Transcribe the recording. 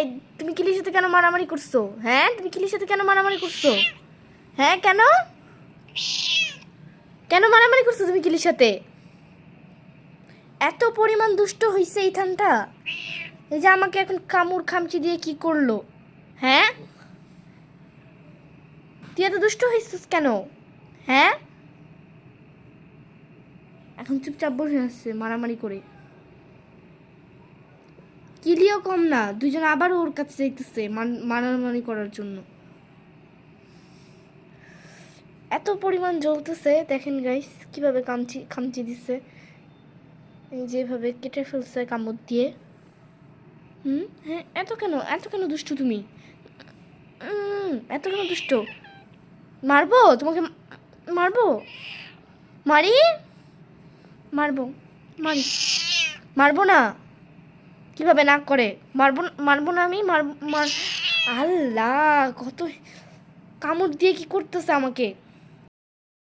এই, তুমি কিলির সাথে কেন মারামারি করছ? হ্যাঁ? তুমি কিলির সাথে কেন মারামারি করছ? হ্যাঁ কেন? কেন মারামারি করছ তুমি কিলির সাথে? এত পরিমাণ দুষ্ট হইছে এই থানটা। এই যে আমাকে এখন কামড় খামচি দিয়ে কি করল? হ্যাঁ? তুই এত দুষ্ট হয়েছিস কেন? হ্যাঁ? এখন চুপচাপ বসে আসছে মারামারি করে। কিলিও কম না দুজন আবার ওর কাছে যাইতেছে মান- মারামারি করার জন্য। এত পরিমাণ জ্বলতেছে, দেখেন গাইস কীভাবে কামচি খামচি দিচ্ছে যেভাবে কেটে ফেলছে কামড় দিয়ে। হুম? হ্যাঁ এত কেন? এত কেন দুষ্টু তুমি? এত কেন দুষ্ট? মারবো? তোমাকে মারবো? মারি? মারবো। মারি। মারবো না। কীভাবে না করে? মারবো মারবো না আমি? মার মার আল্লাহ, কত কামড় দিয়ে কি করতেছে আমাকে?